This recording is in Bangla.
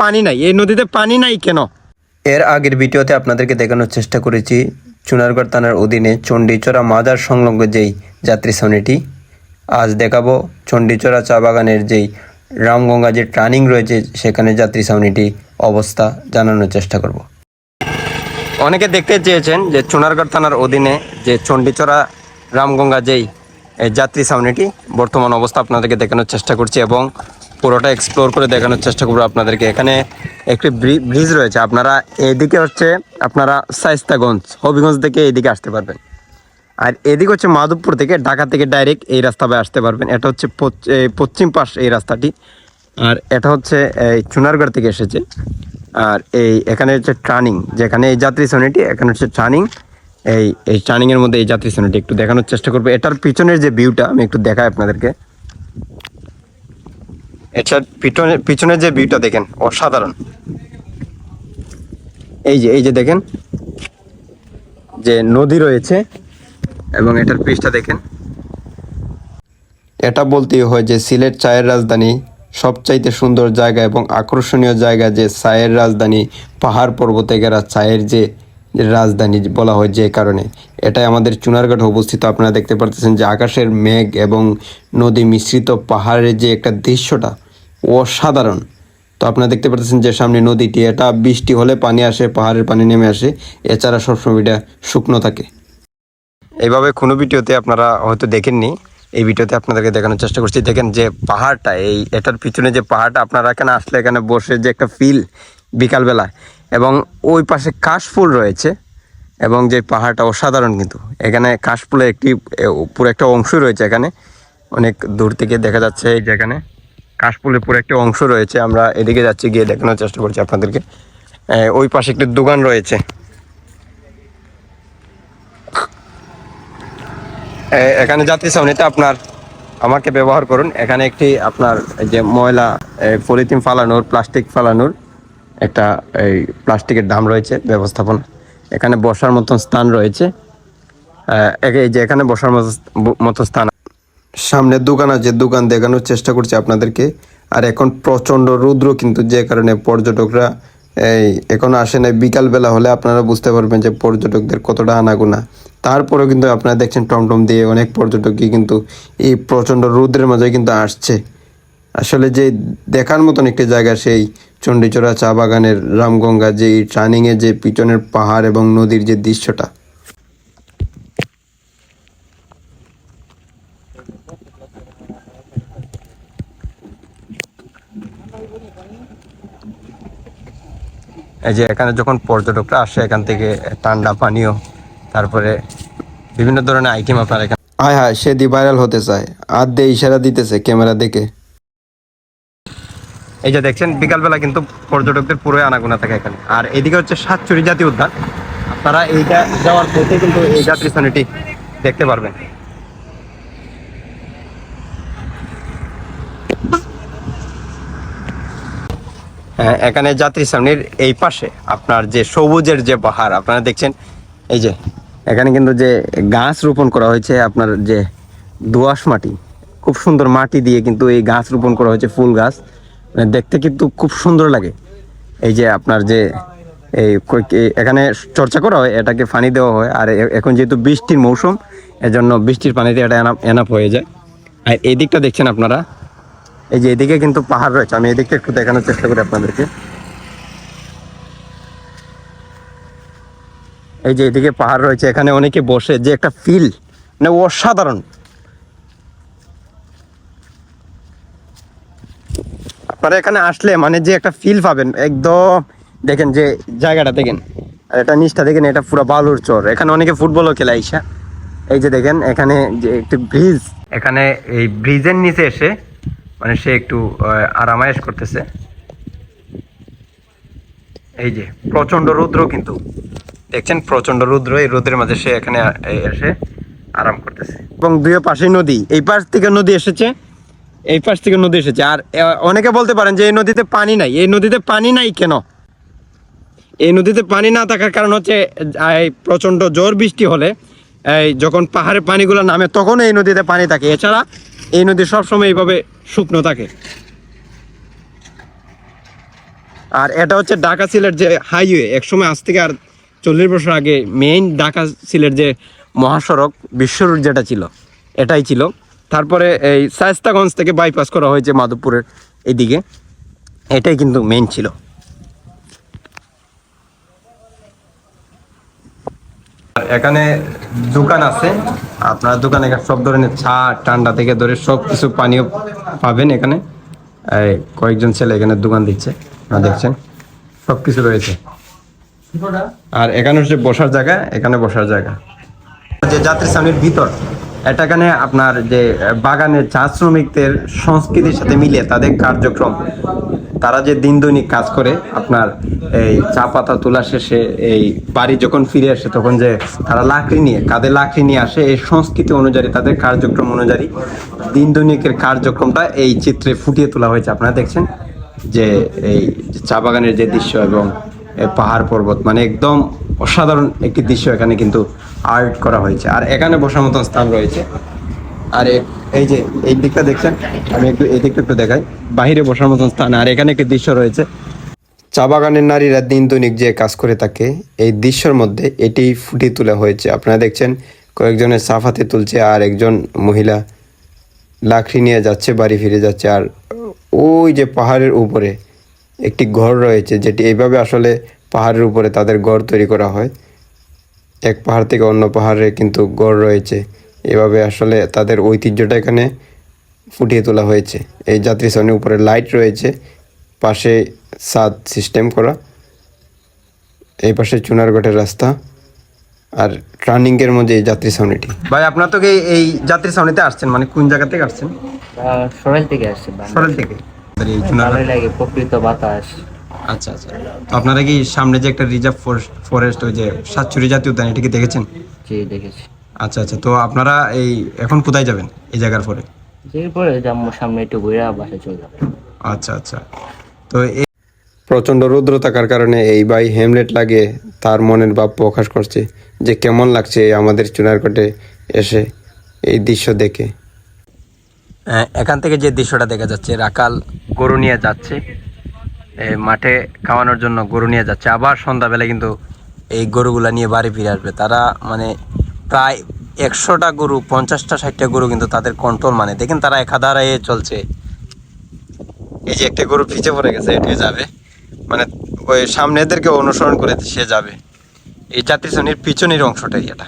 পানি নাই। এই নদীতে পানি নাই কেন? এর আগের ভিডিওতে আপনাদেরকে দেখানোর চেষ্টা করেছি চুনারগড় থানার অধীনে চণ্ডীচড়া মাজার সংলগ্ন যেই যাত্রী শ্রেণীটি আজ দেখাবো চণ্ডীচড়া চা বাগানের যেই রামগঙ্গা যে ট্রানিং রয়েছে সেখানে যাত্রী ছাউনিটি অবস্থা জানানোর চেষ্টা করব। অনেকে দেখতে চেয়েছেন যে চুনারগড় থানার অধীনে যে চণ্ডীচড়া রামগঙ্গা যেই এই যাত্রী ছাউনিটি বর্তমান অবস্থা আপনাদেরকে দেখানোর চেষ্টা করছি এবং পুরোটা এক্সপ্লোর করে দেখানোর চেষ্টা করব আপনাদেরকে। এখানে একটি ব্রি- ব্রিজ রয়েছে। আপনারা এদিকে হচ্ছে, আপনারা সাইস্তাগঞ্জ, হবিগঞ্জ থেকে এদিকে আসতে পারবেন। আর এদিকে হচ্ছে মাধবপুর থেকে ঢাকা থেকে ডাইরেক্ট এই রাস্তায় আসতে পারবেন। এটা হচ্ছে পশ্চিম পাশ এই রাস্তাটি। আর এটা হচ্ছে এই চুনারগড় থেকে এসেছে। আর এই, এখানে হচ্ছে ট্রানিং, যেখানে এই যাত্রী শ্রেণীটি, এখানে হচ্ছে ট্রানিং। এই এই ট্রানিংয়ের মধ্যে এই যাত্রী শ্রেণীটি একটু দেখানোর চেষ্টা করব। এটার পিছনের যে ভিউটা আমি একটু দেখাই আপনাদেরকে। এটার পিছনে, পিছনের যে ভিউটা দেখেন, অসাধারণ। এই যে এই যে দেখেন, যে নদী রয়েছে এবং এটার পৃষ্ঠা দেখেন। এটা বলতেই হয় যে সিলেট চায়ের রাজধানী সবচাইতে সুন্দর জায়গা এবং আকর্ষণীয় জায়গা যে চায়ের রাজধানী পাহাড় পর্বতে ঘেরা চায়ের যে রাজধানী বলা হয় যে কারণে। এটাই আমাদের চুনারঘাট অবস্থিত। আপনারা দেখতে পারতেছেন যে আকাশের মেঘ এবং নদী মিশ্রিত পাহাড়ের যে একটা দৃশ্যটা, অসাধারণ। তো আপনারা দেখতে পাচ্ছেন যে সামনে নদীটি, এটা বৃষ্টি হলে পানি আসে, পাহাড়ের পানি নেমে আসে। এছাড়া সবসময় এটা শুকনো থাকে। এইভাবে কোনো ভিডিওতে আপনারা হয়তো দেখেননি। এই ভিডিওতে আপনাদেরকে দেখানোর চেষ্টা করছি। দেখেন যে পাহাড়টা, এই এটার পিছনে যে পাহাড়টা, আপনারা এখানে আসলে এখানে বসে যে একটা ফিল বিকালবেলায়। এবং ওই পাশে কাশফুল রয়েছে এবং যে পাহাড়টা অসাধারণ কিন্তু। এখানে কাশফুলের একটি পুরো একটা অংশ রয়েছে এখানে। অনেক দূর থেকে দেখা যাচ্ছে এই যেখানে কাশফুলের পুরো একটা অংশ রয়েছে। আমরা এদিকে যাচ্ছি, গিয়ে দেখানোর চেষ্টা করছি আপনাদেরকে। ওই পাশে একটি দোকান রয়েছে। এখানে যাত্রী সামনেতে আপনার, আমাকে ব্যবহার করুন। এখানে একটি আপনার যে ময়লা পলিথিন ফালানোর, প্লাস্টিক ফালানোর একটা, এই প্লাস্টিকের দাম রয়েছে ব্যবস্থাপনা। এখানে বসার মতন স্থান রয়েছে। এই যে এখানে বসার মতো মতো স্থান। সামনে দোকান আছে, দোকান দেখানোর চেষ্টা করছি আপনাদেরকে। আর এখন প্রচণ্ড রৌদ্র কিন্তু যে কারণে পর্যটকরা, এই, এখন আসে না বিকালবেলা হলে আপনারা বুঝতে পারবেন যে পর্যটকদের কতটা আনাগোনা। তারপরেও কিন্তু আপনারা দেখছেন টমটম দিয়ে অনেক পর্যটকই কিন্তু এই প্রচণ্ড রৌদ্রের মাঝে কিন্তু আসছে। আসলে যে দেখার মতন একটি জায়গা, সেই চণ্ডীচড়া চা বাগানের রামগঙ্গা যে ট্রানিংয়ে যে পিছনের পাহাড় এবং নদীর যে দৃশ্যটা। এই যে এখানে যখন পর্যটকরা আসে এখান থেকে ঠান্ডা পানীয় তারপরে বিভিন্ন ধরনের আইটেম আপনার এখানে হায় হায় সে দি ভাইরাল হতে চায়। আর দিয়ে ইশারা দিতেছে ক্যামেরা দেখে। এই যে দেখছেন, বিকালবেলা কিন্তু পর্যটকদের পুরোই আনাগোনা থাকে এখানে। আর এদিকে হচ্ছে সাতচুরি জাতীয় উদ্যান। আপনারা এইটা যাওয়ার পথে কিন্তু এই যাত্রী স্থানটি দেখতে পারবেন। হ্যাঁ এখানে যাত্রী সামনের এই পাশে আপনার যে সবুজের যে পাহাড়, আপনারা দেখছেন, এই যে, এখানে কিন্তু যে গাছ রোপণ করা হয়েছে, আপনার যে দোআঁশ মাটি, খুব সুন্দর মাটি দিয়ে কিন্তু এই গাছ রোপণ করা হয়েছে, ফুল গাছ। মানে দেখতে কিন্তু খুব সুন্দর লাগে। এই যে আপনার যে এই এখানে চর্চা করা হয়, এটাকে পানি দেওয়া হয়, আর এখন যেহেতু বৃষ্টির মৌসুম, এজন্য বৃষ্টির পানিতে এটা এনাপ হয়ে যায়। আর এই দিকটা দেখছেন আপনারা? এই যে এদিকে কিন্তু পাহাড় রয়েছে, আমি এদিকটা একটু দেখানোর চেষ্টা করি আপনাদেরকে। এই যে এদিকে পাহাড় রয়েছে, এখানে অনেকে বসে, যে একটা ফিল মানে অসাধারণ। আপনারা এখানে আসলে মানে যে একটা ফিল পাবেন, একদম দেখেন যে জায়গাটা দেখেন, আর এটা নিচটা দেখেন, এটা পুরো বালুর চর। এখানে অনেকে ফুটবলও খেলে আইসা। এই যে দেখেন, এখানে যে একটি ব্রিজ এখানে এই ব্রিজের নিচে এসে মানে সে একটু আরামায়েশ করতেছে। এই যে প্রচণ্ড রৌদ্র কিন্তু। দেখছেন প্রচণ্ড রৌদ্র, এই রোদের মাঝে সে এখানে এসে আরাম করতেছে। এবং দুই পাশে নদী। এই পাশ থেকে নদী এসেছে এই পাশ থেকে নদী এসেছে। আর অনেকে বলতে পারেন যে এই নদীতে পানি নাই। এই নদীতে পানি নাই কেন? এই নদীতে পানি না থাকার কারণ হচ্ছে প্রচণ্ড জোর বৃষ্টি হলে, এই যখন পাহাড়ের পানিগুলো নামে, তখন এই নদীতে পানি থাকে। এছাড়া এই নদী সবসময় এইভাবে শুকনো থাকে। আর এটা হচ্ছে ঢাকা সিলেট যে হাইওয়ে। একসময় আজ থেকে আর চল্লিশ বছর আগে মেইন ঢাকা সিলেট যে মহাসড়ক বিশ্বরুট যেটা ছিল, এটাই ছিল। তারপরে এই শায়স্তাগঞ্জ থেকে বাইপাস করা হয়েছে মাধবপুরের এদিকে। এটাই কিন্তু মেইন ছিল। এখানে দোকান আছে। আপনার দোকানে সব ধরনের চা ঠান্ডা থেকে ধরে সব কিছু পানীয় পাবেন এখানে। কয়েকজন ছেলে এখানে দোকান দিচ্ছে, আপনারা দেখছেন। সব কিছু রয়েছে। আর এখানে হচ্ছে বসার জায়গা, এখানে বসার জায়গা। যে যাত্রী সামনের ভিতর এটা এখানে আপনার যে বাগানের চা শ্রমিকদের সংস্কৃতির সাথে মিলিয়ে তাদের কার্যক্রম। তারা যে দিন দৈনিক কাজ করে, আপনার এই চা পাতা তোলা শেষে এই বাড়ি যখন ফিরে আসে, তখন যে তারা লাকড়ি নিয়ে, কাঁধে লাকড়ি নিয়ে আসে, এই সংস্কৃতি অনুযায়ী, তাদের কার্যক্রম অনুযায়ী দিন দৈনিকের কার্যক্রমটা এই চিত্রে ফুটিয়ে তোলা হয়েছে। আপনারা দেখছেন যে এই চা বাগানের যে দৃশ্য এবং পাহাড় পর্বত মানে একদম অসাধারণ একটি দৃশ্য এখানে কিন্তু আর্ট করা হয়েছে। আর এখানে বসার মতন স্থান রয়েছে। আর এই যে, এই দিকটা দেখছেন? আমি একটু এই দিকটা একটু দেখাই। বাহিরে বসার মতন স্থান। আর এখানে একটি দৃশ্য রয়েছে। চা বাগানের নারীরা দিন দৈনিক যে কাজ করে থাকে, এই দৃশ্যের মধ্যে এটি ফুটিয়ে তোলা হয়েছে। আপনারা দেখছেন, কয়েকজনের সাফাতে তুলছে আর একজন মহিলা লাকড়ি নিয়ে যাচ্ছে, বাড়ি ফিরে যাচ্ছে। আর ওই যে পাহাড়ের উপরে একটি ঘর রয়েছে, যেটি এইভাবে আসলে পাহাড়ের উপরে তাদের গড় তৈরি করা হয়। এক পাহাড় থেকে অন্য পাহাড়ে কিন্তু গড় রয়েছে। এভাবে আসলে তাদের ঐতিহ্যটা এখানে ফুটিয়ে তোলা হয়েছে। এই যাত্রী শ্রেণির উপরে লাইট রয়েছে পাশে সাদ সিস্টেম করা এই পাশে চুনারগড়ের রাস্তা আর ট্রানিংয়ের মধ্যে এই যাত্রী ছাউনিটি ভাই আপনার তো কি এই যাত্রী সামনেতে আসছেন? মানে কোন জায়গা থেকে আসছেন? সরাইল থেকে আসছে বাংলা। সরেল থেকে। লাগে প্রকৃত বাতাস। আচ্ছা আচ্ছা। তো আপনারা কি সামনে যে একটা রিজার্ভ ফরেস্ট ওই যে সাতচুরি জাতীয় উদ্যান এটা কি দেখেছেন? যে দেখেছি। আচ্ছা আচ্ছা। তো আপনারা এই এখন কোথায় যাবেন এই জায়গার পরে? পরে জাম্মু সামনে একটু ঘুরে বাসে চলে যাবে। আচ্ছা আচ্ছা। তো এই প্রচণ্ড রৌদ্র থাকার কারণে এই ভাই হেমলেট লাগিয়ে তার মনের ভাব প্রকাশ করছে যে কেমন লাগছে আমাদের চুনারকটে এসে এই দৃশ্য দেখে। এখান থেকে যে দৃশ্যটা দেখা যাচ্ছে রাকাল গরু নিয়ে যাচ্ছে। মাঠে খাওয়ানোর জন্য গরু নিয়ে যাচ্ছে। আবার সন্ধ্যাবেলা কিন্তু এই গরুগুলা নিয়ে বাড়ি ফিরে আসবে। তারা মানে প্রায় একশোটা গরু, পঞ্চাশটা, ষাটটা গরু কিন্তু তাদের কন্ট্রোল মানে। দেখেন তারা একাধারায় চলছে। এই যে একটা গরু পিছে পড়ে গেছে এটি যাবে। মানে ওই সামনেদেরকে অনুসরণ করে সে যাবে। এই যাত্রী শ্রেণির পিছনের অংশটাই এটা।